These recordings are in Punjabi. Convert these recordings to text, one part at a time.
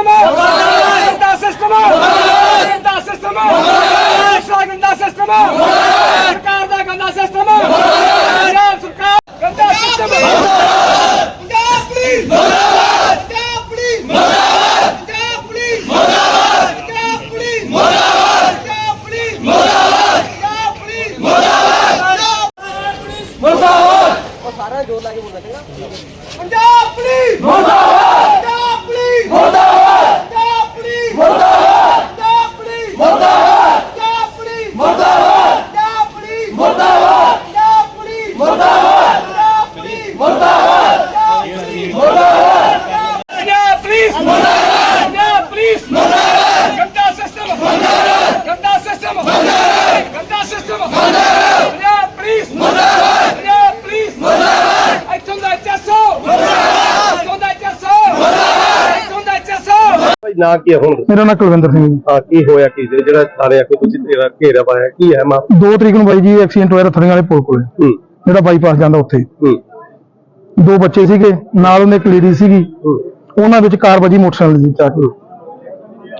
ਸਿਸਟਮ ਮੁਰਦਾਬਾਦ ਦਾ ਸਿਸਟਮ ਮੁਰਦਾਬਾਦ ਦਾ ਸਿਸਟਮ ਮੁਰਦਾਬਾਦ ਸ਼ਾਗਨ ਦਾ ਸਿਸਟਮ ਮੁਰਦਾਬਾਦ ਸਰਕਾਰ ਦਾ ਗੰਦਾ ਸਿਸਟਮ ਮੁਰਦਾਬਾਦ ਪੰਜਾਬ ਸਰਕਾਰ ਗੰਦਾ ਸਿਸਟਮ ਮੁਰਦਾਬਾਦ ਪੰਜਾਬ ਪੁਲਿਸ ਮੁਰਦਾਬਾਦ ਪੰਜਾਬ ਪੁਲਿਸ ਮੁਰਦਾਬਾਦ ਪੰਜਾਬ ਪੁਲਿਸ ਮੁਰਦਾਬਾਦ ਪੰਜਾਬ ਪੁਲਿਸ ਮੁਰਦਾਬਾਦ ਪੰਜਾਬ ਪੁਲਿਸ ਮੁਰਦਾਬਾਦ ਪੰਜਾਬ ਪੁਲਿਸ ਮੁਰਦਾਬਾਦ ਮੁਰਦਾਬਾਦ ਉਹ ਸਾਰਾ ਜੋਰ ਲਾ ਕੇ ਬੋਲਦਾ ਚੰਗਾ ਪੰਜਾਬ ਪੁਲਿਸ ਮੁਰਦਾਬਾਦ ਨਾ ਕੀ ਹੈ ਹੁਣ? ਮੇਰਾ ਨਾਮ ਕੁਲਵਿੰਦਰ ਸਿੰਘ ਜੀ। ਆ ਕੀ ਹੋਇਆ? ਕੀ ਸੀ? ਜਿਹੜਾ ਥਾਣੇ ਆ ਕੇ ਤੁਸੀਂ ਤੇਰਾ ਘੇਰਾ ਪਾਇਆ ਕੀ ਹੈ ਮਾ 2 ਤਰੀਕ ਨੂੰ ਬਾਈ ਜੀ ਐਕਸੀਡੈਂਟ ਹੋਇਆ ਰਥੜੀਆਂ ਵਾਲੇ ਪੁਲ ਕੋਲੇ। ਹੂੰ। ਜਿਹੜਾ ਬਾਈਪਾਸ ਜਾਂਦਾ ਉੱਥੇ। ਹੂੰ। ਦੋ ਬੱਚੇ ਸੀਗੇ ਨਾਲ ਉਹਨੇ ਇੱਕ ਲੇਡੀ ਸੀਗੀ। ਹੂੰ। ਉਹਨਾਂ ਵਿੱਚ ਕਾਰ ਵੱਜੀ ਮੋਟਰਸਾਈਕਲ ਦੀ ਚਾ ਕੇ।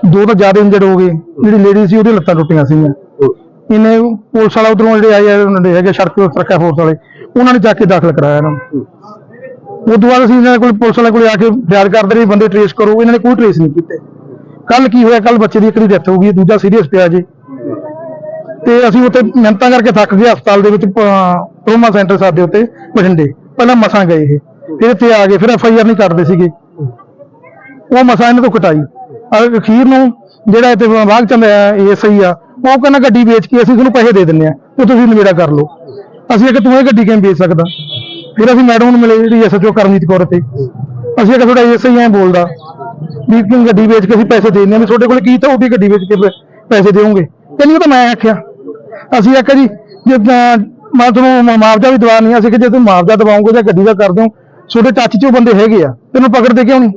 ਦੋ ਤਾਂ ਜ਼ਿਆਦਾ ਇੰਜਰਡ ਹੋ ਗਏ। ਜਿਹੜੀ ਲੇਡੀ ਸੀ ਉਹਦੀ ਲੱਤਾਂ ਟੁੱਟੀਆਂ ਸੀਗੀਆਂ। ਹੂੰ। ਇਹਨੇ ਪੁਲਿਸ ਵਾਲਾ ਉਧਰੋਂ ਜਿਹੜੇ ਆਏ ਆ ਉਹਨਾਂ ਦੇ ਹੈਗੇ ਸੜਕ ਸੁਰੱਖਿਆ ਫੋਰਸ ਵਾਲੇ ਉਹਨਾਂ ਨੇ ਜਾ ਕੇ ਦਾਖਲ ਕਰਾਇਆ ਇਹਨਾਂ ਨੂੰ। ਤੋਂ ਬਾਅਦ ਅਸੀਂ ਇਹਨਾਂ ਕੋਲ ਪੁਲਿਸ ਵਾਲੇ ਕੋਲ ਆ ਕੇ ਫਰਿਆਦ ਕਰਦੇ ਰਹੇ ਬੰਦੇ ਟ੍ਰੇਸ ਕਰੋ। ਇਹਨਾਂ ਨੇ ਕੋਈ ਟ੍ਰੇਸ ਨਹੀਂ ਕੀਤੇ। ਕੱਲ ਕੀ ਹੋਇਆ? ਕੱਲ ਬੱਚੇ ਦੀ ਇੱਕ ਦੀ ਡੈਥ ਹੋ ਗਈ ਦੂਜਾ ਸੀਰੀਅਸ ਪਿਆ ਜੀ। ਤੇ ਅਸੀਂ ਉੱਥੇ ਮਿਹਨਤਾਂ ਕਰਕੇ ਥੱਕ ਗਏ, ਹਸਪਤਾਲ ਦੇ ਵਿੱਚ ਟਰੋਮਾ ਸੈਂਟਰ ਸਾਡੇ ਉੱਤੇ, ਬਠਿੰਡੇ। ਪਹਿਲਾਂ ਮਸਾਂ ਗਏ ਇਹ। ਫਿਰ ਇੱਥੇ ਆ ਗਏ, ਫਿਰ ਐਫ ਆਈ ਆਰ ਨਹੀਂ ਕੱਟਦੇ ਸੀਗੇ। ਉਹ ਮਸਾਂ ਇਹਨਾਂ ਤੋਂ ਕਟਾਈ। ਅਖੀਰ ਨੂੰ ਜਿਹੜਾ ਇੱਥੇ ਬਾਗ ਚੰਦ ਏਐਸਆਈ ਆ, ਉਹ ਕਹਿੰਦਾ ਗੱਡੀ ਵੇਚ ਕੇ ਅਸੀਂ ਤੁਹਾਨੂੰ ਪੈਸੇ ਦੇ ਦਿੰਨੇ ਆ ਤੇ ਤੁਸੀਂ ਨਿਬੇੜਾ ਕਰ ਲਓ। ਅਸੀਂ ਕਿ ਤੂੰ ਇਹ ਗੱਡੀ ਕਿਵੇਂ ਵੇਚ ਸਕਦਾ? ਫਿਰ ਅਸੀਂ ਮੈਡਮ ਨੂੰ ਮਿਲੇ ਜਿਹੜੀ ਐਸਐਚਓ ਕਰਮਜੀਤ ਕੌਰ ਤੇ। ਅਸੀਂ ਕਿ ਤੁਹਾਡਾ ਏਐਸਆਈ ਐ ਬੋਲਦਾ। ਵੀ ਕਿ ਗੱਡੀ ਵੇਚ ਕੇ ਅਸੀਂ ਪੈਸੇ ਦੇ ਦਿੰਦੇ ਆ ਵੀ ਤੁਹਾਡੇ ਕੋਲ ਕੀ ਤਾਂ ਉਹ ਵੀ ਗੱਡੀ ਵੇਚ ਕੇ ਪੈ- ਪੈਸੇ ਦੇਵੋਗੇ। ਕਹਿੰਦੀ ਉਹ ਤਾਂ ਮੈਂ ਆਖਿਆ। ਅਸੀਂ ਆਖਿਆ ਜੀ, ਜੇ ਤਾਂ ਮੈਂ ਤੁਹਾਨੂੰ ਮੁ- ਮੁਆਵਜ਼ਾ ਵੀ ਦਵਾ ਨਹੀਂ ਅਸੀਂ ਕਿ ਜੇ ਤੁਸੀਂ ਮੁਆਵਜ਼ਾ ਦਵਾਓਗੇ ਜਾਂ ਗੱਡੀ ਦਾ ਕਰ ਦਿਓ, ਤੁਹਾਡੇ ਟੱਚ 'ਚ ਉਹ ਬੰਦੇ ਹੈਗੇ ਆ, ਤੈਨੂੰ ਪਕੜ ਦੇ ਕਿਉਂ ਨਹੀਂ?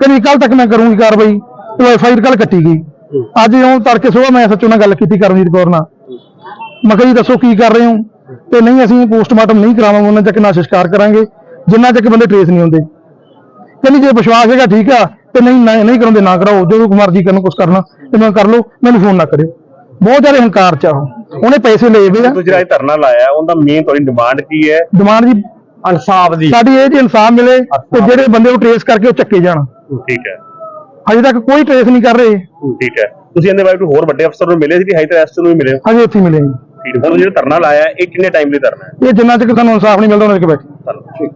ਕਹਿੰਦੀ ਕੱਲ ਤੱਕ ਮੈਂ ਕਰੂੰਗੀ ਕਾਰਵਾਈ ਉਹ ਐਫਆਈਆਰ ਕੱਲ ਕੱਟੀ ਗਈ। ਅੱਜ ਉਹ ਤੜਕੇ ਸਵੇਰ ਮੈਂ ਸੱਚੋ ਨਾਲ ਗੱਲ ਕੀਤੀ ਕਰਮਜੀਤ ਕੌਰ ਨਾਲ। ਮੈਂ ਕਿਹਾ ਜੀ, ਦੱਸੋ ਕੀ ਕਰ ਰਹੇ ਹੋ? ਤੇ ਨਹੀਂ, ਅਸੀਂ ਪੋਸਟਮਾਰਟਮ ਨਹੀਂ ਕਰਾਵਾਂਗੇ, ਉਹਨਾਂ ਤੱਕ ਨਾ ਸੰਸਕਾਰ ਕਰਾਂਗੇ, ਜਿੰਨਾ ਚੱਕ ਬੰਦੇ ਟ੍ਰੇਸ ਨਹੀਂ ਹੁੰਦੇ। ਕਹਿੰਦੀ ਜੇ ਵਿਸ਼ਵਾਸ ਹੈਗਾ ਠੀਕ ਆ ਤੇ ਨਹੀਂ ਨਹੀਂ ਨਹੀਂ ਕਰਾਉਂਦੇ ਨਾ ਕਰਾਓ। ਜਦੋਂ ਮਰਜ਼ੀ ਕਰਨ ਕੁਝ ਕਰਨਾ ਤੇ ਮੈਂ ਕਰ ਲਓ ਮੈਨੂੰ ਫੋਨ ਨਾ ਕਰਿਓ। ਬਹੁਤ ਜ਼ਿਆਦਾ ਹੰਕਾਰ ਚ ਆ ਉਹ। ਉਹਨੇ ਪੈਸੇ ਲਏ ਵੇ ਆ। ਤੁਸੀਂ ਜਿਹੜਾ ਇਹ ਧਰਨਾ ਲਾਇਆ ਉਹਦਾ ਮੇਨ ਤੁਹਾਡੀ ਡਿਮਾਂਡ ਕੀ ਹੈ? ਡਿਮਾਂਡ ਜੀ ਇਨਸਾਫ ਦੀ। ਸਾਡੀ ਇਹ ਜੀ ਇਨਸਾਫ ਮਿਲੇ ਤੇ ਜਿਹੜੇ ਬੰਦੇ ਨੂੰ ਟ੍ਰੇਸ ਕਰਕੇ ਉਹ ਚੱਕੇ ਜਾਣ। ਠੀਕ ਹੈ। ਹਜੇ ਤੱਕ ਕੋਈ ਟ੍ਰੇਸ ਨਹੀਂ ਕਰ ਰਹੇ। ਠੀਕ ਹੈ। ਤੁਸੀਂ ਇਹਦੇ ਬਾਰੇ ਕੋਈ ਹੋਰ ਵੱਡੇ ਅਫਸਰ ਨੂੰ ਮਿਲੇ ਸੀ ਕਿ ਹਾਈ ਟਰੈਸਟ ਨੂੰ ਵੀ ਮਿਲੇ? ਹਜੇ ਇੱਥੇ ਹੀ ਮਿਲੇ। ਜੀ ਠੀਕ ਹੈ ਹੁਣ ਜਿਹੜਾ ਧਰਨਾ ਲਾਇਆ ਇਹ ਕਿੰਨੇ ਟਾਈਮ ਲਈ ਧਰਨਾ ਹੈ? ਇਹ ਜਿੰਨਾ ਚਿਰ ਸਾਨੂੰ ਇਨਸਾਫ ਨਹੀਂ ਮਿਲਦਾ ਉਹਨਾਂ ਤੱਕ ਬੈਠੇ। ਤੁਹਾਨੂੰ